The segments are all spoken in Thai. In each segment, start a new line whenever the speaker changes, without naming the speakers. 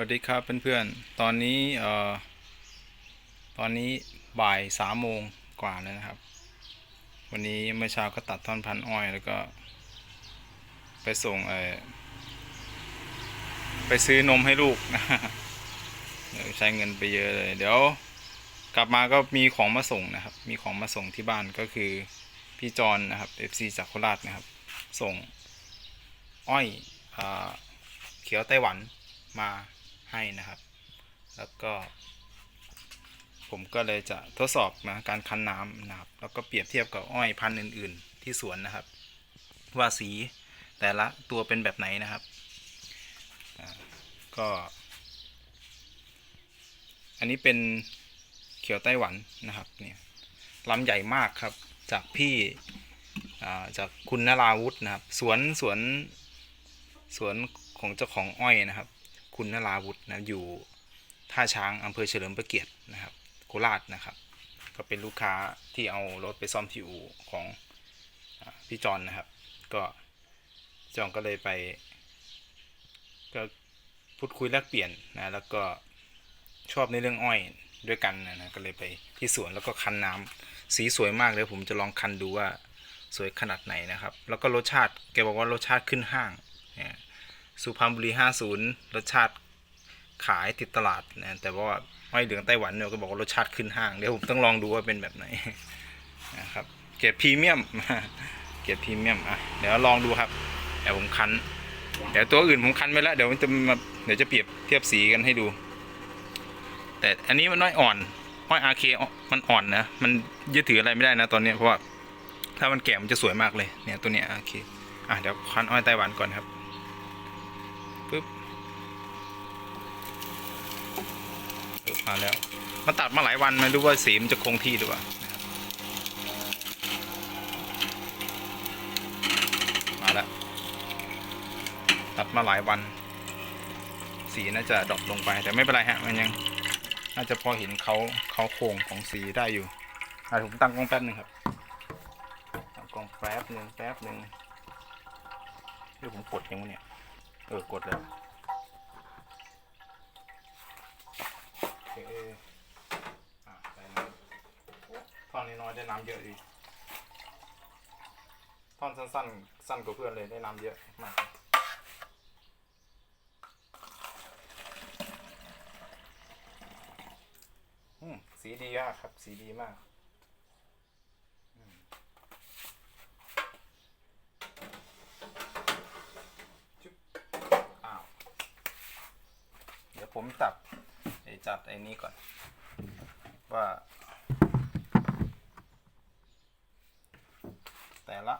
วัสดีครับเพื่อนๆ ตอนนี้เอ่อตอนนี้บ่ายสามโมงกว่าแล้วนะครับ วันนี้เมื่อเช้าก็ตัดท่อนพันอ้อยแล้วก็ ไปส่งเออไปซื้อนมให้ลูกนะใช้เงินไปเยอะเลย เดี๋ยวกลับมาก็มีของมาส่งนะครับ มีของมาส่งที่บ้านก็คือพี่จอนนะครับ FC จากโคราชนะครับ ส่งอ้อยอาเขียวไต้หวันมา ให้นะครับ แล้วก็ ผมก็เลยจะทดสอบนะการคั้นน้ำนะครับ แล้วก็เปรียบเทียบกับอ้อยพันธุ์อื่น ๆ ที่สวนนะครับ ว่าสีแต่ละตัวเป็นแบบไหนนะครับก็ อันนี้เป็นเขียวไต้หวันนะครับเนี่ยลำใหญ่มากครับจากพี่จากคุณนราวุฒินะครับ สวนสวนสวนของเจ้าของอ้อยนะครับ คุณนราวุฒินะอยู่ท่าช้างอำเภอเฉลิมพระเกียรตินะครับ โคราชนะครับ ก็เป็นลูกค้าที่เอารถไปซ่อมที่อู่ของพี่จอนนะครับ ก็จอนก็เลยไปก็พูดคุยแลกเปลี่ยนนะแล้วก็ชอบในเรื่องอ้อยด้วยกันนะนะก็เลยไปที่สวนแล้วก็คันน้ำสีสวยมากเลยผมจะลองคันดูว่าสวยขนาดไหนนะครับ แล้วก็รสชาติแกบอกว่ารสชาติขึ้นห้างเนี่ย สุพรรณบุรี 50 รสชาติขายติดตลาดนะแต่ว่าอ้อยเหลืองไต้หวันเนี่ยก็บอกว่ารสชาติขึ้นห้างเดี๋ยวผมต้องลองดูว่าเป็นแบบไหนนะครับเกรดพรีเมียมเกรดพรีเมียมอะเดี๋ยวลองดูครับเดี๋ยวผมคันเดี๋ยวตัวอื่นผมคันไปแล้วเดี๋ยวมันจะมาเดี๋ยวจะเปรียบเทียบสีกันให้ดู แต่อันนี้มันน้อยอ่อนอ้อยอาเคมันอ่อนนะมันยึดถืออะไรไม่ได้นะตอนนี้เพราะว่าถ้ามันแก่มันจะสวยมากเลยเนี่ยตัวเนี้ยอาเคอะเดี๋ยวคันอ้อยไต้หวันก่อนครับปึ๊บ มาแล้ว มันตัดมาหลายวันไม่รู้ว่าสีมันจะคงที่หรือเปล่ามาแล้ว ตัดมาหลายวัน สีน่าจะดรอปลงไปแต่ไม่เป็นไรฮะ มันยังน่าจะพอเห็นเขาเขาโครงของสีได้อยู่อะผมตั้งกล้องแป๊บหนึ่งครับตั้งกล้องแป๊บหนึ่งแป๊บหนึ่งเดี๋ยวผมกดยังวะเนี่ย เออกดเลยโอเคอะใส่น้ำโอ้ อนน้อได้น้ำเยอะดีท่อนสั้นๆสั้นกว่าเพื่อนเลยได้น้ำเยอะมากสีดีมากครับ สีดีมากเดี๋ยวผมตัดไอ้จัดไอ้นี้ก่อน ว่า แต่ละ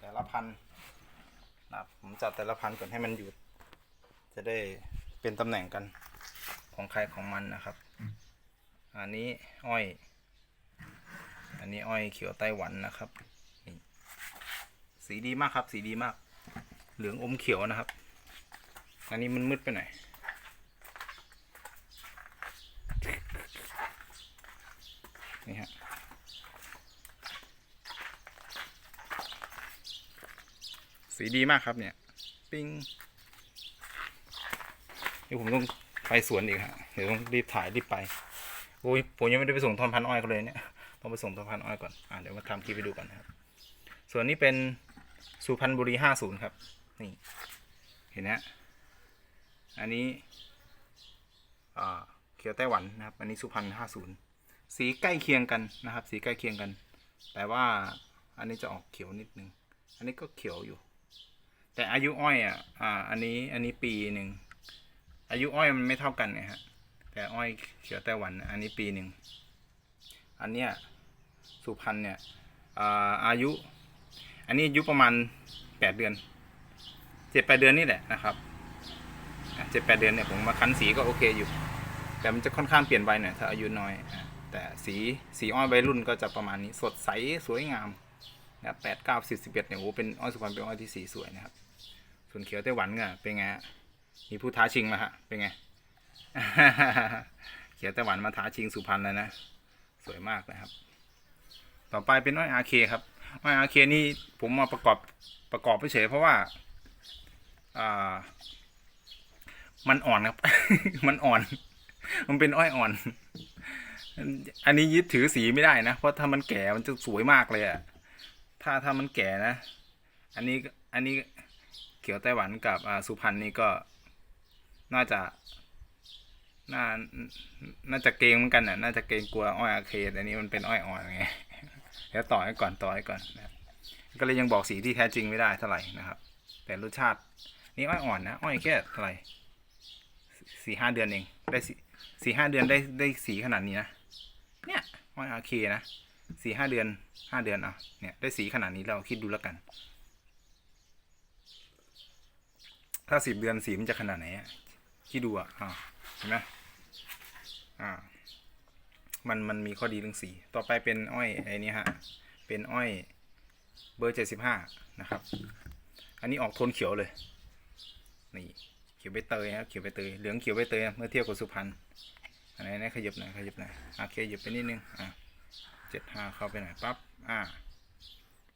แต่ละพันธุ์นะครับผม จัดแต่ละพันธุ์ก่อนให้มันอยู่ จะได้เป็นตำแหน่งกันของใครของมันนะครับ อันนี้อ้อย อันนี้อ้อยเขียวไต้หวันนะครับนี่สีดีมากครับ สีดีมาก เหลืองอมเขียวนะครับ อันนี้มันมืดไปหน่อยนี่ฮะสีดีมากครับเนี่ย ปิ้งนี่ผมต้องไปสวนอีกฮะเดี๋ยวต้องรีบถ่ายรีบไปโอ้ยผมยังไม่ได้ไปส่งทอนพันอ้อยเขาเลยเนี่ยต้องไปส่งทอนพันอ้อยก่อนอ่าเดี๋ยวมาทำคลิปไปดูก่อนนะครับ ส่วนนี้เป็นสุพรรณบุรีห้าศูนย์ครับ นี่ เห็นไหมฮะอันนี้อ่าเขียวไต้หวันนะครับ อันนี้สุพรรณห้าศูนย์สีใกล้เคียงกันนะครับ สีใกล้เคียงกัน แต่ว่าอันนี้จะออกเขียวนิดนึง อันนี้ก็เขียวอยู่ แต่อายุอ้อยอะ อ่า อันนี้ อันนี้ปีหนึ่ง อายุอ้อยมันไม่เท่ากันนะฮะ แต่อ้อยเขียวไต้หวัน อันนี้ปีหนึ่ง อันเนี้ยสุพรรณเนี่ย อ่า อายุ อันนี้อายุประมาณแปดเดือน เจ็ดแปดเดือนนี่แหละนะครับเจ็ดแปดเดือนเนี่ยผมมาคั้นสีก็โอเคอยู่ แต่มันจะค่อนข้างเปลี่ยนไปหน่อยถ้าอายุน้อย แต่สีสีอ้อยใบรุ่นก็จะประมาณนี้สดใสสวยงามนะแปดเก้าสิบสิบเอ็ดเนี่ยโอ้โหเป็นอ้อยสุพรรณเป็นอ้อยที่สีสวยนะครับ ส่วนเขียวไต้หวันก็เป็นไงฮะมีผู้ท้าชิงมาฮะเป็นไงเขียวไต้หวันมาท้าชิงสุพรรณแล้วนะสวยมากนะครับ ต่อไปเป็นอ้อยอาเคครับอ้อยอาเคนี่ผมมาประกอบประกอบเฉยเพราะว่าอ่ามันอ่อนครับ มันอ่อน มันเป็นอ้อยอ่อน อันนี้ยึดถือสีไม่ได้นะ เพราะถ้ามันแก่มันจะสวยมากเลยอะถ้าถ้ามันแก่นะ อันนี้ก็อันนี้ เขียวไต้หวันกับสุพรรณนี่ก็น่าจะ น่า น่าจะเกงเหมือนกันน่ะ น่าจะเกงกลัวอ้อยอาเคดอันนี้มันเป็นอ้อยอ่อนไงเดี๋ยวต่อให้ก่อนต่อให้ก่อนนะก็เลยยังบอกสีที่แท้จริงไม่ได้เท่าไหร่นะครับ แต่รสชาตินี่อ้อยอ่อนนะอ้อยแค่เท่าไหร่สี่ห้าเดือนเองได้สี่สี่ห้าเดือนได้ได้สีขนาดนี้นะเนี่ยอ้อยอาเคนะสี่ห้าเดือนห้าเดือนอะเนี่ยได้สีขนาดนี้เราคิดดูแล้วกัน ถ้าสิบเดือนสีมันจะขนาดไหนอะคิดดูอะอ่าเห็นไหมอ่า มันมันมีข้อดีเรื่องสี ต่อไปเป็นอ้อยไอ้นี่ฮะ เป็นอ้อยเบอร์เจ็ดสิบห้านะครับ อันนี้ออกโทนเขียวเลย นี่เขียวใบเตยครับเขียวใบเตยเหลืองเขียวใบเตยเมื่อเทียบกับสุพรรณอันไหนไหนขยับหน่อยขยับหน่อยโอเคหยิบไปนิดนึงอะเจ็ดห้าเข้าไปหน่อยปั๊บอ่า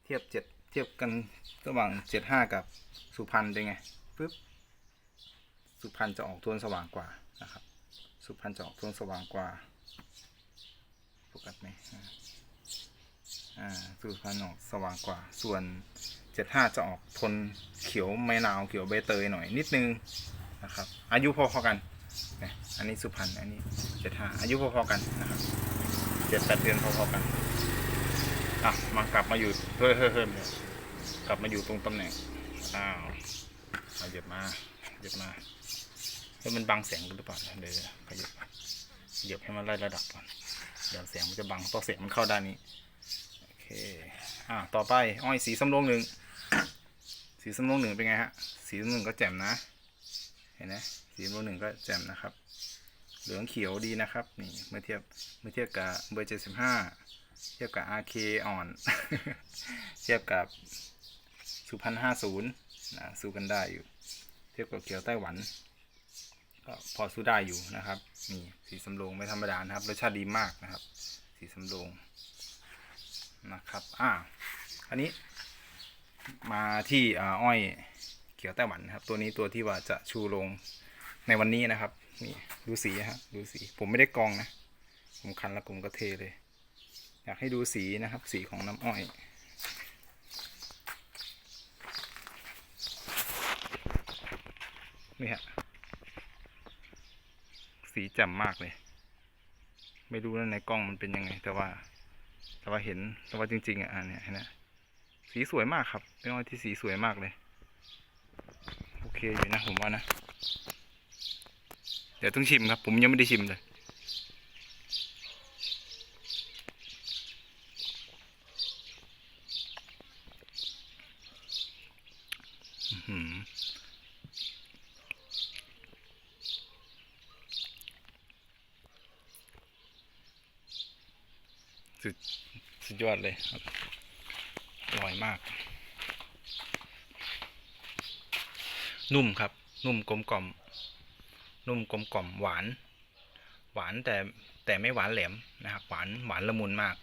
เทียบเจ็ดเทียบกันระหว่างเจ็ดห้ากับสุพรรณเป็นไง ปึ๊บสุพรรณจะออกโทนสว่างกว่านะครับ สุพรรณจะออกโทนสว่างกว่าโฟกัสไหมอ่าอ่าสุพรรณออกสว่างกว่า ส่วนเจ็ดห้าจะออกโทนเขียวไม้นาวเขียวใบเตยหน่อยนิดนึงนะครับ อายุพอๆกันนะอันนี้สุพรรณอันนี้เจ็ดห้าอายุพอๆกันนะครับเจ็ดแปดเดือนพอๆกันอะมากลับมาอยู่เฮ้ยเฮ้ยเฮ้ยกลับมาอยู่ตรงตำแหน่งอ้าว ขยับมาขยับมาเฮ้ยมันบังแสงหรือเปล่าเดี๋ยวขยับขยับให้มันไล่ระดับก่อนเดี๋ยวแสงมันจะบังเพราะแสงมันเข้าด้านนี้โอเคอะต่อไปอ้อยสีสำโรงหนึ่งสีสำโรงหนึ่งเป็นไงฮะสีสำโรงหนึ่งก็แจ่มนะ เห็นไหมสีสำโรงหนึ่งก็แจ่มนะครับ เหลืองเขียวดีนะครับนี่เมื่อเทียบเมื่อเทียบกับเบอร์เจ็ดสิบห้าเทียบกับ RK อ่อน เทียบกับสุพรรณห้าศูนย์ นะสู้กันได้อยู่ เทียบกับเขียวไต้หวัน ก็พอสู้ได้อยู่นะครับนี่สีสำโรงไม่ธรรมดานะครับรสชาติดีมากนะครับ สีสำโรงนะครับอ่าอันนี้มาที่อ้อยเขียวไต้หวันนะครับ ตัวนี้ตัวที่ว่าจะชูโรงในวันนี้นะครับนี่ดูสีฮะดูสีผมไม่ได้กองนะ ผมคันแล้วผมก็เทเลย อยากให้ดูสีนะครับ สีของน้ำอ้อย นี่ฮะ สีแจ่มมากเลย ไม่รู้นะในกล้องมันเป็นยังไง แต่ว่า แต่ว่าเห็นแต่ว่าจริง ๆ อะเนี่ยเห็นไหมสีสวยมากครับ เป็นอ้อยที่สีสวยมากเลย โอเคอยู่นะผมว่านะ เดี๋ยวต้องชิมครับ ผมยังไม่ได้ชิมเลย อืม สุดสุดยอดเลยครับอร่อยมาก นุ่มครับ นุ่มกลมกล่อม นุ่มกลมกล่อมหวาน หวานแต่แต่ไม่หวานแหลมนะครับ หวานหวานละมุนมาก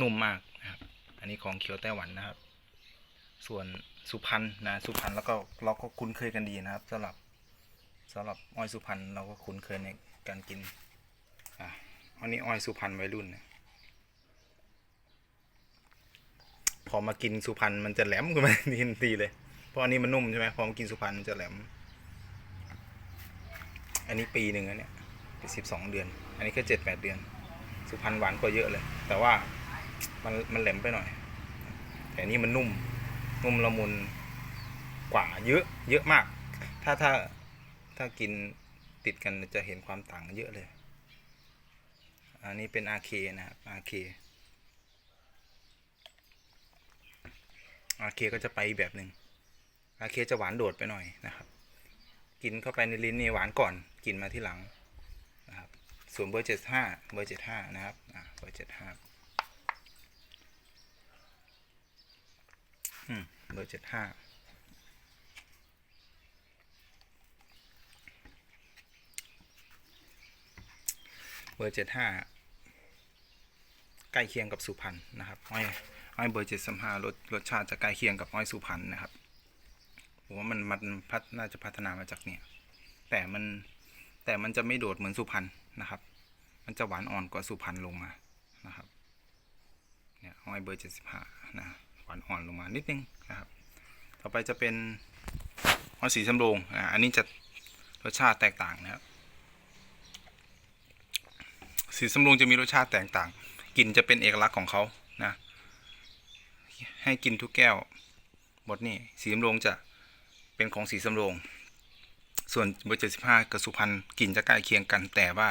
นุ่มมากนะครับ อันนี้ของเขียวไต้หวันนะครับ ส่วนสุพรรณนะสุพรรณแล้วก็เราก็คุ้นเคยกันดีนะครับสำหรับสำหรับอ้อยสุพรรณเราก็คุ้นเคยในการกินอะอันนี้อ้อยสุพรรณวัยรุ่นนะ พอมากินสุพรรณมันจะแหลมขึ้นมาทันทีเลย เพราะอันนี้มันนุ่มใช่ไหมพอมากินสุพรรณมันจะแหลม อันนี้ปีหนึ่งแล้วเนี่ยสิบสองเดือน อันนี้แค่เจ็ดแปดเดือน สุพรรณหวานกว่าเยอะเลย แต่ว่ามันมันแหลมไปหน่อย แต่อันนี้มันนุ่ม นุ่มละมุนกว่าเยอะ เยอะมาก ถ้าถ้าถ้ากินติดกันจะเห็นความต่างเยอะเลย อันนี้เป็น RK นะครับอาเค RK RK ก็จะไปแบบหนึ่ง RK จะหวานโดดไปหน่อยนะครับ กินเข้าไปในลิ้นนี่หวานก่อนกินมาที่หลังนะครับส่วนเบอร์เจ็ดห้าเบอร์เจ็ดห้านะครับอ่าเบอร์เจ็ดห้าอืมเบอร์เจ็ดห้าเบอร์เจ็ดห้าใกล้เคียงกับสุพรรณนะครับอ้อย อ้อยเบอร์เจ็ดสห้ารสรสชาติจะใกล้เคียงกับอ้อยสุพรรณนะครับผมว่ามันมันพัฒน่าจะพัฒนามาจากเนี่ย แต่มันแต่มันจะไม่โดดเหมือนสุพรรณนะครับ มันจะหวานอ่อนกว่าสุพรรณลงมานะครับเนี่ยอ้อยเบอร์เจ็ดสิบห้านะหวานอ่อนลงมานิดนึงนะครับ ต่อไปจะเป็นอ้อยสีสำโรงอ่าอันนี้จะรสชาติแตกต่างนะครับสีสำโรงจะมีรสชาติแตกต่างกลิ่นจะเป็นเอกลักษณ์ของเขา ให้กินทุกแก้วหมดนี่สีสำโรงจะเป็นของสีสำโรง ส่วนเบอร์เจ็ดสิบห้ากับสุพรรณกลิ่นจะใกล้เคียงกัน แต่ว่า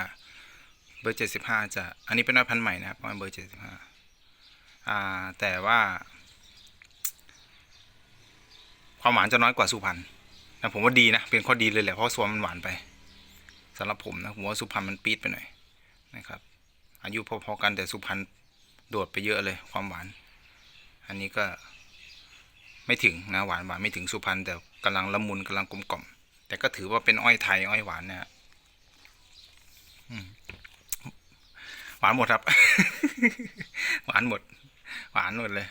เบอร์เจ็ดสิบห้าจะอันนี้เป็นน้อยพันธุ์ใหม่นะครับเบอร์เจ็ดสิบห้าอ่าแต่ว่าความหวานจะน้อยกว่าสุพรรณนะผมว่าดีนะเป็นข้อดีเลยแหละเพราะสวนมันหวานไปสำหรับผมนะผมว่าสุพรรณมันปี๊ดไปหน่อยนะครับ อายุพอๆกันแต่สุพรรณโดดไปเยอะเลยความหวาน อันนี้ก็ไม่ถึงนะหวานหวานไม่ถึงสุพรรณแต่กำลังละมุนกำลังกลมกล่อม แต่ก็ถือว่าเป็นอ้อยไทยอ้อยหวานนะฮะหวานหมดครับ หวานหมด หวานหมดเลย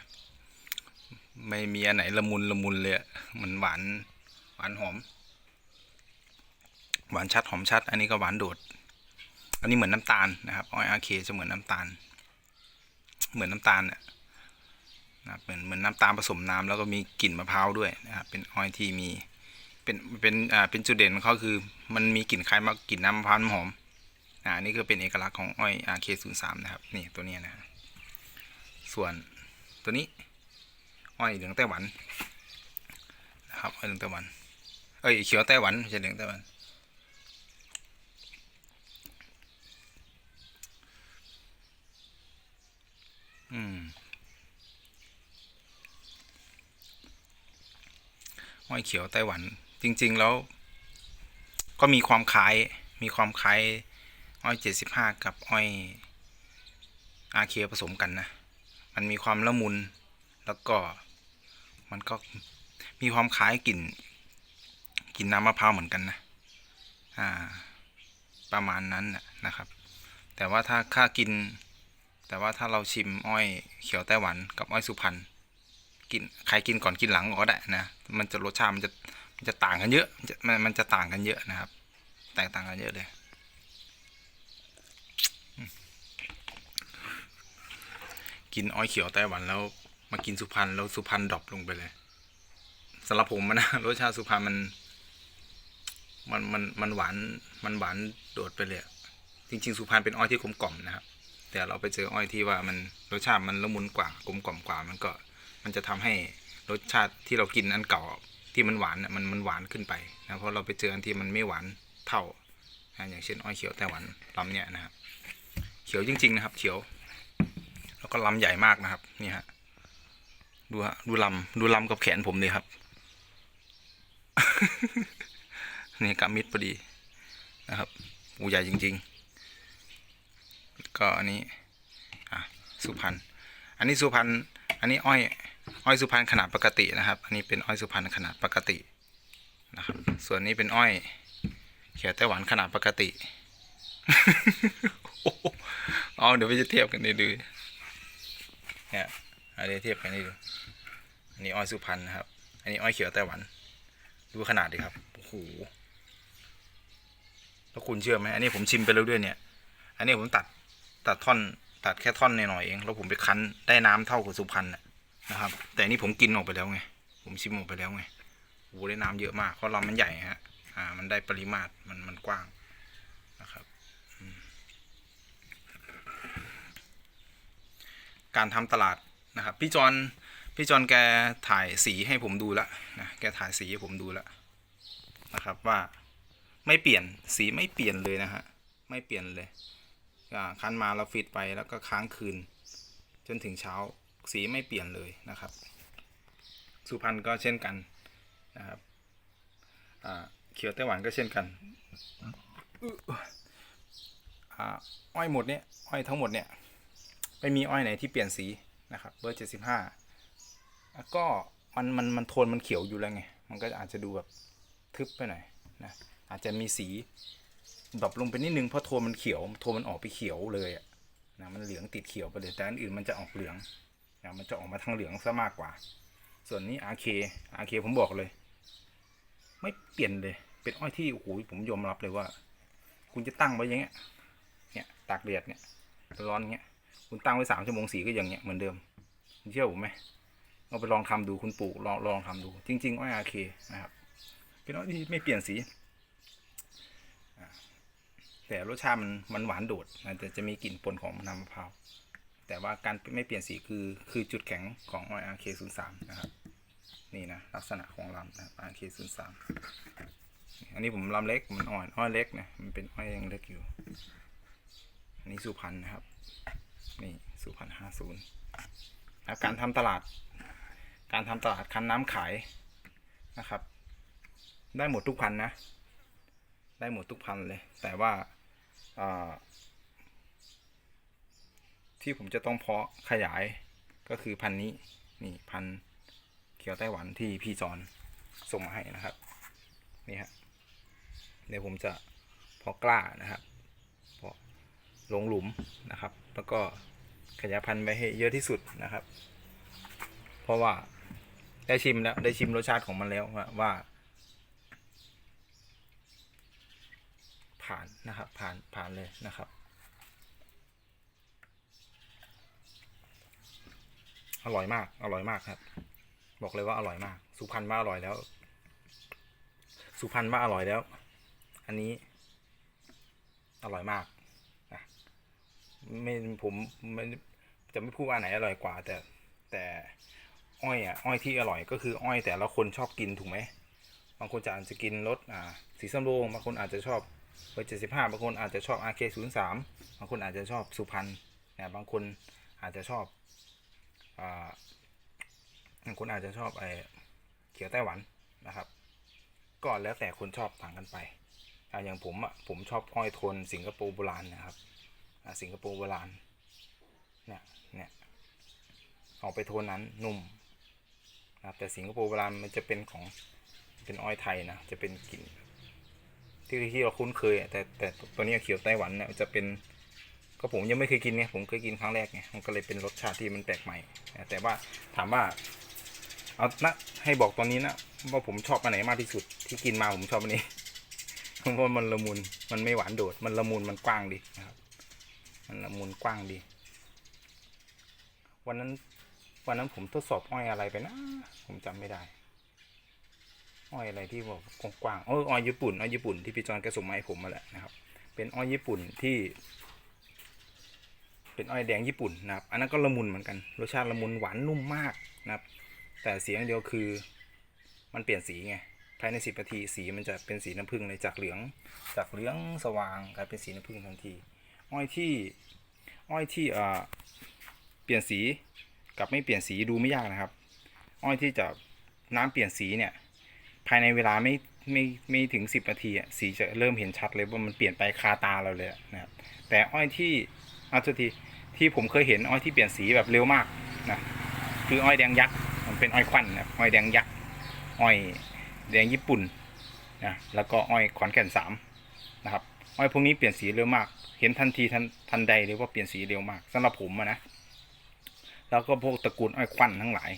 ไม่มีอันไหนละมุนละมุนเลยมันหวานหวานหอม หวานชัดหอมชัด อันนี้ก็หวานโดด อันนี้เหมือนน้ำตาลนะครับอ้อยอาเคจะเหมือนน้ำตาล เหมือนน้ำตาลเนี่ย นะเหมือนเหมือนน้ำตาลผสมน้ำแล้วก็มีกลิ่นมะพร้าวด้วยนะครับเป็นอ้อยที่มีเป็นเป็นอ่าเป็นจุดเด่นของเขาคือ มันมีกลิ่นคล้ายมากกลิ่นน้ำมะพร้าวน้ำหอมอ่านี่ก็เป็นเอกลักษณ์ของอ้อย RK03 นย์สามนะครับนี่ตัวนี้นะฮะส่วนตัวนี้อ้อยเหลืองไต้หวันนะครับอ้อยเหลืองไต้หวันเอ้ยเขียวไต้หวันไม่ใช่เหลืองไต้หวันอืม อ้อยเขียวไต้หวัน จริง ๆ แล้ว ก็มีความคล้าย มีความคล้ายอ้อยเจ็ดสิบห้ากับอ้อยอาเคผสมกันนะ มันมีความละมุน แล้วก็มันก็มีความคล้ายกลิ่นกลิ่นน้ำมะพร้าวเหมือนกันนะ อ่า ประมาณนั้นนะครับ แต่ว่าถ้าค่ากิน แต่ว่าถ้าเราชิมอ้อยเขียวไต้หวันกับอ้อยสุพรรณ กินใครกินก่อนกินหลังก็ได้นะมันจะรสชาติมันจะมันจะต่างกันเยอะมันจะมันจะต่างกันเยอะนะครับ แตกต่างกันเยอะเลยกินอ้อยเขียวไต้หวันแล้วมากินสุพรรณแล้วสุพรรณดรอปลงไปเลยสำหรับผมนะรสชาติสุพรรณมันมันมันมันหวานมันหวานโดดไปเลยจริง ๆ สุพรรณเป็นอ้อยที่กลมกล่อมนะครับ แต่เราไปเจออ้อยที่ว่ามันรสชาติมันละมุนกว่ากลมกล่อมกว่ามันก็ มันจะทำให้รสชาติที่เรากินอันเก่าที่มันหวานน่ะมันมันหวานขึ้นไปนะเพราะเราไปเจออันที่มันไม่หวานเท่านะอย่างเช่นอ้อยเขียวไต้หวันลำเนี่ยนะครับเขียวจริง ๆ นะครับ เขียว แล้วก็ลำใหญ่มากนะครับนี่ฮะดูฮะดูลำดูลำกับแขนผมเลยครับ นี่กำมิดพอดีนะครับอูใหญ่จริง ๆ ก็อันนี้อะสุพรรณอันนี้สุพรรณอันนี้อ้อย อ้อยสุพรรณขนาดปกตินะครับ อันนี้เป็นอ้อยสุพรรณขนาดปกตินะครับ ส่วนนี้เป็นอ้อยเขียวไต้หวันขนาดปกติเอาเดี๋ยวไปจะเทียบกันดูเนี่ยอันนี้เทียบกันดูอันนี้อ้อยสุพรรณนะครับ อันนี้อ้อยเขียวไต้หวัน ดูขนาดดิครับ โอ้โห แล้วคุณเชื่อไหมอันนี้ผมชิมไปแล้วด้วยเนี่ย อันนี้ผมตัดตัดท่อนตัดแค่ท่อนหน่อยเอง แล้วผมไปคั้นได้น้ำเท่ากับสุพรรณน่ะ นะครับ แต่นี่ผมกินออกไปแล้วไง ผมชิมออกไปแล้วไงโอ้ได้น้ำเยอะมาก เพราะลำมันใหญ่ฮะ อ่า มันได้ปริมาตร มันมันกว้างนะครับ การทำตลาดนะครับ พี่จอนพี่จอนแกถ่ายสีให้ผมดูแล้วนะ แกถ่ายสีให้ผมดูแล้วนะครับว่าไม่เปลี่ยนสีไม่เปลี่ยนเลยนะฮะ ไม่เปลี่ยนเลยอ่าคั้นมาแล้วฟิตไปแล้วก็ค้างคืน จนถึงเช้า สีไม่เปลี่ยนเลยนะครับ สุพรรณก็เช่นกันนะครับเขียวไต้หวันก็เช่นกันอ้อยหมดเนี่ยอ้อยทั้งหมดเนี่ยไม่มีอ้อยไหนที่เปลี่ยนสีนะครับเบอร์เจ็ดสิบห้าก็มันมันมันโทนมันเขียวอยู่แล้วไง มันก็อาจจะดูแบบทึบไปหน่อยนะอาจจะมีสีดรอปลงไปนิดนึงเพราะโทนมันเขียวโทนมันออกไปเขียวเลยนะมันเหลืองติดเขียวไปเลยแต่อันอื่นมันจะออกเหลือง นะมันจะออกมาทางเหลืองซะมากกว่า ส่วนนี้ RK RK ผมบอกเลย ไม่เปลี่ยนเลย เป็นอ้อยที่โอ้โหผมยอมรับเลยว่า คุณจะตั้งไว้อย่างเงี้ย เนี่ยตากแดดเนี่ยร้อนเงี้ย คุณตั้งไว้สามชั่วโมงสีก็อย่างเงี้ยเหมือนเดิมคุณเชื่อผมไหมเอาไปลองทำดูคุณปลูกลองลองทำดู จริง ๆ อ้อยอาเคนะครับเป็นอ้อยที่ไม่เปลี่ยนสีแต่รสชาติมันมันหวานโดดนะแต่จะมีกลิ่นปนของน้ำมะพร้าว แต่ว่าการไม่เปลี่ยนสีคือคือจุดแข็งของอ้อย RK03 นะครับ นี่นะลักษณะของลำนะครับ RK03 อันนี้ผมลำเล็กมันอ่อนอ้อยเล็กนะมันเป็นอ้อยยังเล็กอยู่ อันนี้สุพรรณนะครับ นี่สุพรรณห้าศูนย์การทำตลาด การทำตลาดคันน้ำขายนะครับ ได้หมดทุกพันธ์นะ ได้หมดทุกพันธ์เลย แต่ว่าอ่า ที่ผมจะต้องเพาะขยายก็คือพันนี้นี่พันเขียวไต้หวันที่พี่จอนส่งมาให้นะครับนี่ฮะเดี๋ยวผมจะเพาะกล้านะครับเพาะลงหลุมนะครับ แล้วก็ขยายพันธุ์ไปให้เยอะที่สุดนะครับ เพราะว่าได้ชิมแล้วได้ชิมรสชาติของมันแล้วว่า ผ่านนะครับผ่านผ่านเลยนะครับ อร่อยมาก อร่อยมากครับ บอกเลยว่าอร่อยมาก สุพรรณว่าอร่อยแล้ว สุพรรณว่าอร่อยแล้ว อันนี้ อร่อยมากนะไม่ผมไม่จะไม่พูดว่าไหนอร่อยกว่า แต่แต่อ้อยอะอ้อยที่อร่อยก็คืออ้อยแต่ละคนชอบกินถูกไหมบางคนจะอาจจะกินรสอ่าสีส้มโรงบางคนอาจจะชอบเบอร์เจ็ดสิบห้าบางคนอาจจะชอบอาเคศูนย์สามบางคนอาจจะชอบสุพรรณนะบางคนอาจจะชอบ คนอาจจะชอบไอ้เขียวไต้หวันนะครับ ก็แล้วแต่คนชอบต่างกันไปออย่างผมอะผมชอบอ้อยทนสิงคโปร์โบราณนะครับสิงคโปร์โบราณเนี่ยเนี่ยออกไปโทนนั้นนุ่มนะครับแต่สิงคโปร์โบราณมันจะเป็นของเป็นอ้อยไทยนะจะเป็นกลิ่นที่ที่เราคุ้นเคยแต่แต่ตัวนี้เขียวไต้หวันเนี่ยจะเป็น ก็ผมยังไม่เคยกินไงผมเคยกินครั้งแรกไงมันก็เลยเป็นรสชาติที่มันแปลกใหม่ แต่ว่าถามว่าเอานะให้บอกตอนนี้นะว่าผมชอบอันไหนมากที่สุดที่กินมาผมชอบอันนี้เพราะมันละมุนมันไม่หวานโดด มันละมุนมันกว้างดีนะครับ มันละมุนกว้างดี วันนั้น วันนั้นผมทดสอบอ้อยอะไรไปนะ ผมจำไม่ได้ อ้อยอะไรที่บอกกว้างๆเอออ้อยญี่ปุ่นอ้อยญี่ปุ่นที่พี่จอนแกส่งมาให้ผมมาแหละนะครับ เป็นอ้อยญี่ปุ่นที่ เป็นอ้อยแดงญี่ปุ่นนะครับ อันนั้นก็ละมุนเหมือนกัน รสชาติละมุนหวานนุ่มมากนะครับ แต่เสียงเดียวคือมันเปลี่ยนสีไง ภายในสิบนาทีสีมันจะเป็นสีน้ำผึ้งเลยจากเหลือง จากเหลืองสว่างกลายเป็นสีน้ำผึ้งทันที อ้อยที่ อ้อยที่เอ่อเปลี่ยนสีกับไม่เปลี่ยนสีดูไม่ยากนะครับ อ้อยที่จะน้ำเปลี่ยนสีเนี่ย ภายในเวลาไม่ไม่ไม่ถึงสิบนาทีอะสีจะเริ่มเห็นชัดเลยว่ามันเปลี่ยนไปคาตาเราเลยนะครับ แต่อ้อยที่ อาตัวทีที่ผมเคยเห็นอ้อยที่เปลี่ยนสีแบบเร็วมากนะคืออ้อยแดงยักษ์มันเป็นอ้อยควันนะอ้อยแดงยักษ์อ้อยแดงญี่ปุ่นนะแล้วก็อ้อยขอนแก่นสามนะครับอ้อยพวกนี้เปลี่ยนสีเร็วมาก เห็นทันทีทันทันใดเลยว่าเปลี่ยนสีเร็วมากสำหรับผมนะแล้วก็พวกตระกูลอ้อยควันทั้งหลาย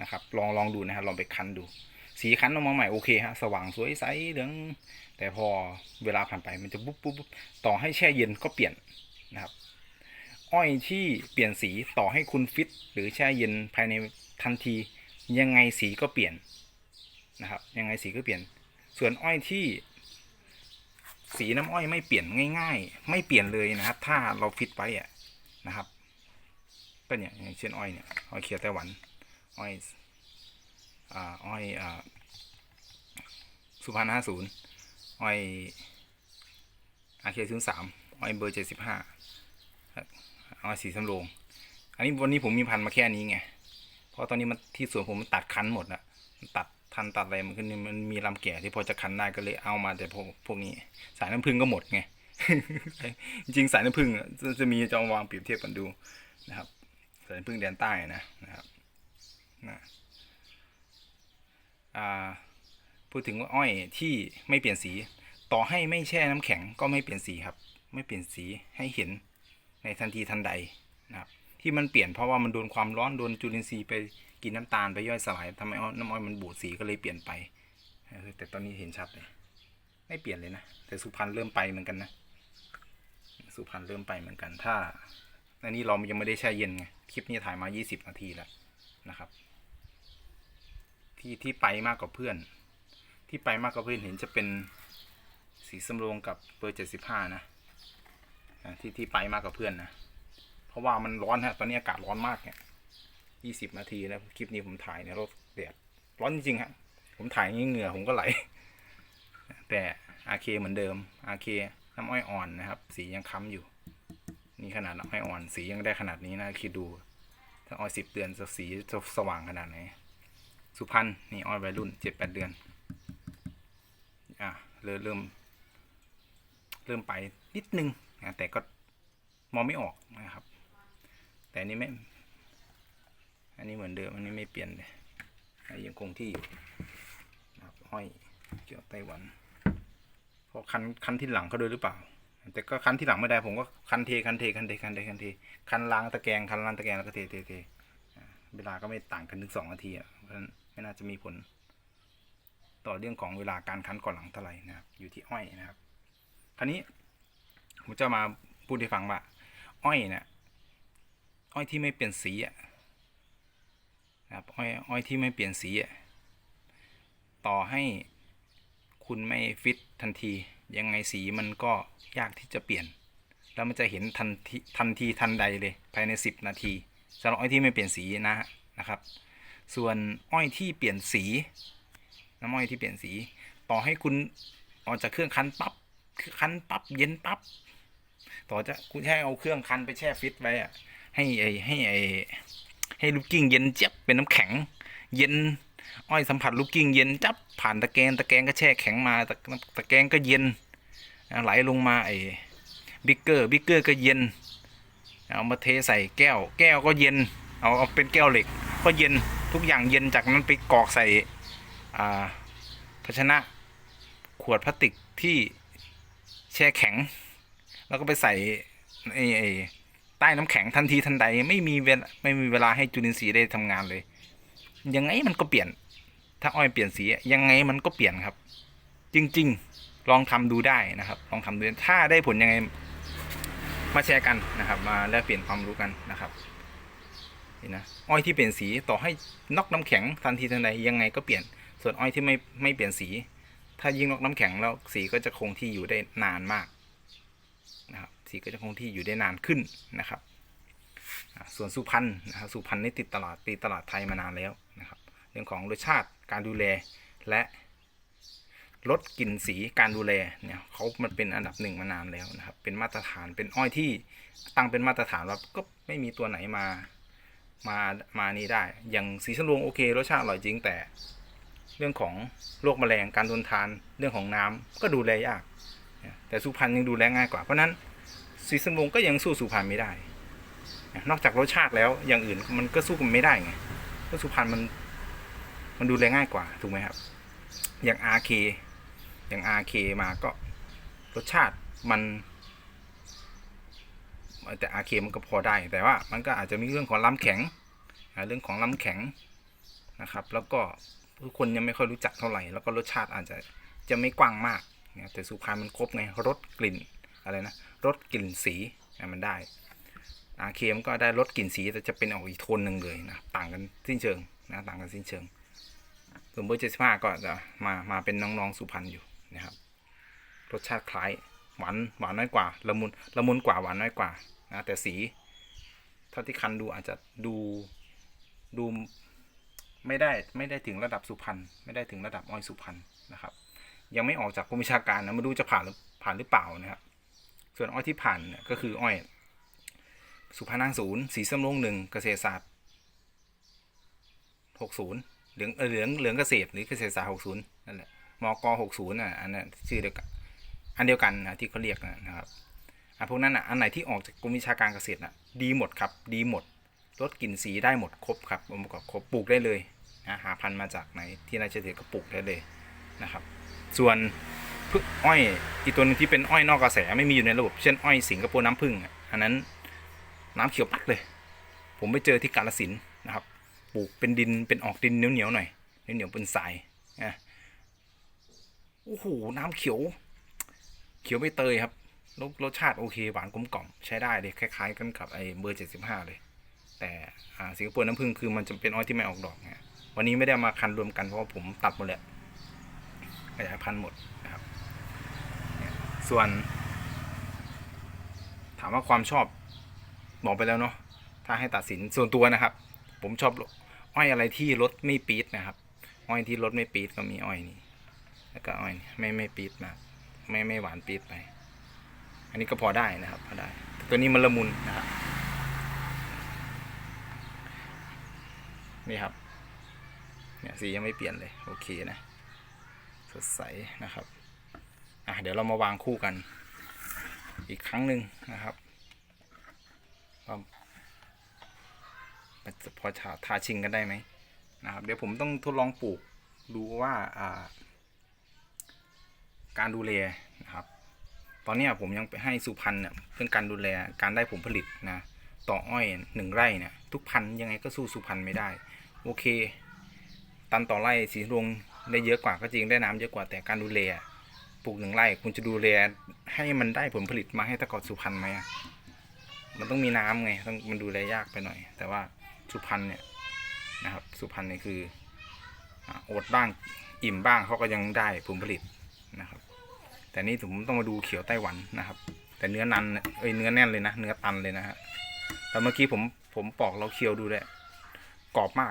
นะครับลองลองดูนะฮะลองไปคั้นดู สีคั้นออกมาใหม่โอเคฮะสว่างสวยใสเหลืองแต่พอเวลาผ่านไปมันจะปุ๊บปุ๊บปุ๊บต่อให้แช่เย็นก็เปลี่ยนนะครับ อ้อยที่เปลี่ยนสีต่อให้คุณฟิต หรือแช่เย็นภายในทันที ยังไงสีก็เปลี่ยนนะครับยังไงสีก็เปลี่ยน ส่วนอ้อยที่ สีน้ำอ้อยไม่เปลี่ยนง่าย ๆ ไม่เปลี่ยนเลยนะครับ ถ้าเราฟิตไว้อะนะครับก็เนี่ยอย่างเช่นอ้อยเนี่ยอ้อยเขียวไต้หวันอ้อยอ่าอ้อยอ่าสุพรรณห้าศูนย์อ้อยอาเคศูนย์สามอ้อยเบอร์เจ็ดสิบห้า เอาสีสำโรง อันนี้วันนี้ผมมีพันมาแค่นี้ไง เพราะตอนนี้มันที่สวนผมมันตัดคันหมดอะมันตัดทันตัดอะไรมันขึ้นมันมีลำแก่ที่พอจะคันได้ก็เลยเอามาแต่พวกพวกนี้ สายน้ำผึ้งก็หมดไง จริงสายน้ำผึ้งจะจะมีจะเอาวางเปรียบเทียบกันดูนะครับ สายน้ำผึ้งแดนใต้นะนะครับนะอ่าพูดถึงว่าอ้อยที่ไม่เปลี่ยนสี ต่อให้ไม่แช่น้ำแข็งก็ไม่เปลี่ยนสีครับ ไม่เปลี่ยนสีให้เห็น ในทันทีทันใดนะครับที่มันเปลี่ยนเพราะว่ามันโดนความร้อนโดนจุลินทรีย์ไปกินน้ำตาลไปย่อยสลายทำให้น้ำอ้อยมันบูดสีก็เลยเปลี่ยนไปแต่ตอนนี้เห็นชัดเลยไม่เปลี่ยนเลยนะแต่สุพรรณเริ่มไปเหมือนกันนะสุพรรณเริ่มไปเหมือนกัน ถ้าอันนี้เรายังไม่ได้แช่เย็นไงคลิปนี้ถ่ายมา 20 นาทีแล้วนะครับ ที่ที่ไปมากกว่าเพื่อน ที่ไปมากกว่าเพื่อนเห็นจะเป็นสีสำโรงกับเบอร์ 75 นะ ที่ที่ไปมากกว่าเพื่อนนะ เพราะว่ามันร้อนฮะ ตอนนี้อากาศร้อนมากเนี่ย20นาทีแล้วคลิปนี้ผมถ่ายในรถแดดร้อนจริงฮะ ผมถ่ายงี้เหงื่อผมก็ไหล แต่อาเคเหมือนเดิมอาเคน้ำอ้อยอ่อนนะครับ สียังค้ำอยู่ นี่ขนาดน้ำอ้อยอ่อน สียังได้ขนาดนี้นะคิดดู ถ้าอ้อยสิบเดือนจะสีจะสว่างขนาดไหน สุพรรณนี่อ้อยวัยรุ่นเจ็ดแปดเดือน อะเริ่มเริ่ม เริ่มไปนิดนึง นะแต่ก็มองไม่ออกนะครับ แต่นี้ไม่ อันนี้เหมือนเดิม อันนี้ไม่เปลี่ยนเลยยังคงที่นะครับห้อยเกี่ยวไต้หวันพราะคันคันที่หลังเขาด้วยหรือเปล่า แต่ก็คันที่หลังไม่ได้ผมก็คันเทคันเทคันเทคันเทคันเทคันล้างตะแกรงคันล้างตะแกรงแล้วก็เทเทเทอ่าเวลาก็ไม่ต่างกันถึงสองนาทีอะเพราะฉะนั้นไม่น่าจะมีผล ต่อเรื่องของเวลาการคันก่อนหลังเท่าไหร่นะครับอยู่ที่อ้อยนะครับคราวนี้ ผมจะมาพูดให้ฟังว่า อ้อยเนี่ยอ้อยที่ไม่เปลี่ยนสีอะนะครับอ้อยอ้อยที่ไม่เปลี่ยนสีอะต่อให้คุณไม่ฟิตทันทียังไงสีมันก็ยากที่จะเปลี่ยน แล้วมันจะเห็นทันทีทันทีทันใดเลยภายใน 10 นาทีสำหรับอ้อยที่ไม่เปลี่ยนสีนะนะครับ ส่วนอ้อยที่เปลี่ยนสีน้ำอ้อยที่เปลี่ยนสี ต่อให้คุณออกจากเครื่องคั้นปั๊บคั้นปั๊บเย็นปั๊บ ต่อจะคุณแค่เอาเครื่องคันไปแช่ฟิตไว้อะให้ไอให้ไอให้ลูกกิ้งเย็นเจี๊ยบเป็นน้ำแข็ง เย็นอ้อยสัมผัสลูกกิ้งเย็นจับผ่านตะแกรงตะแกรงก็แช่แข็งมาตะตะแกรงก็เย็นไหลลงมาไอ้บิ๊กเกอร์บิ๊กเกอร์ก็เย็นเอามาเทใส่แก้ว แก้วก็เย็นเอาเอาเป็นแก้วเหล็ก ก็เย็นทุกอย่างเย็นจากนั้นไปกรอกใส่อ่าภาชนะขวดพลาสติกที่แช่แข็ง แล้วก็ไปใส่ไอ้ไอ้ใต้น้ำแข็งทันทีทันใด ไม่มีเวลาไม่มีเวลาให้จุลินทรีย์ได้ทำงานเลย ยังไงมันก็เปลี่ยน ถ้าอ้อยเปลี่ยนสียังไงมันก็เปลี่ยนครับ จริง ๆ ลองทำดูได้นะครับ ลองทำดูถ้าได้ผลยังไง มาแชร์กันนะครับ มาแลกเปลี่ยนความรู้กันนะครับนี่นะอ้อยที่เปลี่ยนสีต่อให้นอกน้ำแข็งทันทีทันใดยังไงก็เปลี่ยน ส่วนอ้อยที่ไม่ไม่เปลี่ยนสี ถ้ายิ่งนอกน้ำแข็งแล้วสีก็จะคงที่อยู่ได้นานมาก สีก็จะคงที่อยู่ได้นานขึ้นนะครับส่วนสุพรรณนะครับสุพรรณนี่ติดตลาดตีตลาดไทยมานานแล้วนะครับ เรื่องของรสชาติการดูแลและลดกลิ่นสีการดูแลเนี่ยเขามันเป็นอันดับหนึ่งมานานแล้วนะครับ เป็นมาตรฐานเป็นอ้อยที่ตั้งเป็นมาตรฐานแล้วก็ไม่มีตัวไหนมามามานี้ได้ อย่างสีชลวงโอเครสชาติอร่อยจริงแต่ เรื่องของโรคแมลงการทนทานเรื่องของน้ำก็ดูแลยาก แต่สุพรรณยังดูแลง่ายกว่าเพราะนั้น สีสมวงก็ยังสู้สุพรรณไม่ได้ นอกจากรสชาติแล้วอย่างอื่นมันก็สู้กันไม่ได้ไงเพราะสุพรรณมันมันดูแลง่ายกว่าถูกไหมครับ อย่าง RK อย่าง RK มาก็รสชาติมันแต่ RK มันก็พอได้ แต่ว่ามันก็อาจจะมีเรื่องของล้ำแข็งเรื่องของล้ำแข็งนะครับ แล้วก็ทุกคนยังไม่ค่อยรู้จักเท่าไหร่ แล้วก็รสชาติอาจจะจะไม่กว้างมากนะแต่สุพรรณมันครบไงรสกลิ่นอะไรนะ รสกลิ่นสีมันได้ RK มันก็ได้รสกลิ่นสีแต่จะเป็นออกอีกโทนหนึ่งเลยนะต่างกันสิ้นเชิงนะต่างกันสิ้นเชิงส่วนเบอร์เจ็ดสิบห้าก็จะมามาเป็นน้องๆสุพรรณอยู่นะครับรสชาติคล้ายหวานหวานน้อยกว่าละมุนละมุนกว่าหวานน้อยกว่านะแต่สีเท่าที่คันดูอาจจะดูดูไม่ได้ไม่ได้ถึงระดับสุพรรณไม่ได้ถึงระดับอ้อยสุพรรณนะครับ ยังไม่ออกจากกรมวิชาการนะไม่รู้จะผ่านหรือผ่านหรือเปล่านะครับ ส่วนอ้อยที่ผ่านเนี่ยก็คืออ้อย สุพรรณห้าศูนย์สีส้มลงหนึ่งเกษตรศาสตร์หกศูนย์เหลืองเออเหลืองเหลืองเกษตรหรือเกษตรศาสตร์หกศูนย์นั่นแหละมกหกศูนย์อะอันนั้นชื่อเดียวกันอันเดียวกันนะที่เขาเรียกนะครับอะพวกนั้นอะอันไหนที่ออกจากกรมวิชาการเกษตรน่ะดีหมดครับดีหมดลดกลิ่นสีได้หมดครบครับองค์ประกอบครบปลูกได้เลยนะหาพันธุ์มาจากไหนที่นายเฉลิมก็ปลูกได้เลยนะครับ ส่วน พืชอ้อยอีกตัวหนึงที่เป็นอ้อยนอกกระแสไม่มีอยู่ในระบบเช่นอ้อยสิงคโปร์น้ำผึ้งอันนั้นน้ำเขียวปัดเลย ผมไปเจอที่กาลสินนะครับ ปลูกเป็นดินเป็นออกดินเหนียวๆหน่อยเหนียวๆเป็นทรายนะโอ้โหน้ำเขียว เขียวใบเตยครับรสรสชาติโอเคหวานกลมกล่อมใช้ได้เลยคล้ายๆ กันกับไอ้เบอร์เจ็ดสิบห้าเลย แต่อ่าสิงคโปร์น้ำผึ้งคือมันจะเป็นอ้อยที่ไม่ออกดอกไงวันนี้ไม่ได้มาคันรวมกันเพราะว่าผมตัดหมดแล้วขยายพันธุ์หมด ส่วน ถามว่าความชอบบอกไปแล้วเนาะถ้าให้ตัดสินส่วนตัวนะครับ ผมชอบอ้อยอะไรที่รสไม่ปี๊ดนะครับ อ้อยที่รสไม่ปี๊ดก็มีอ้อยนี่แล้วก็อ้อยไม่ไม่ปี๊ดมากไม่ไม่หวานปี๊ดไป อันนี้ก็พอได้นะครับพอได้ต่ตัวนี้มันละมุนนะครับนี่ครับเนี่ยสียังไม่เปลี่ยนเลย โอเคนะ สดใสนะครับ อะเดี๋ยวเรามาวางคู่กัน อีกครั้งหนึ่งนะครับว่ามันจะพอทาทาชิงกันได้ไหมนะครับ เดี๋ยวผมต้องทดลองปลูกดูว่าการดูแลนะครับ ตอนนี้ผมยังไปให้สุพรรณเนี่ยเรื่องการดูแลการได้ผลผลิตนะต่ออ้อยหนึ่งไร่เนี่ยทุกพันยังไงก็สู้สุพรรณไม่ได้ โอเค ตันต่อไร่สีรวงได้เยอะกว่าก็จริงได้น้ำเยอะกว่าแต่การดูแล ปลูกหนึ่งไร่ คุณจะดูแลให้มันได้ผลผลิตมาให้ตะกอนสุพรรณไหมมันต้องมีน้ำไงต้องมันดูแลยากไปหน่อย แต่ว่าสุพรรณเนี่ยนะครับ สุพรรณเนี่ยคืออดบ้างอิ่มบ้างเขาก็ยังได้ผลผลิตนะครับ แต่นี่ผมต้องมาดูเขียวไต้หวันนะครับ แต่เนื้อนันเอ้ยเนื้อแน่นเลยนะ เนื้อตันเลยนะฮะแล้วเมื่อกี้ผมผมปอกเราเคียวดูด้วยกรอบมาก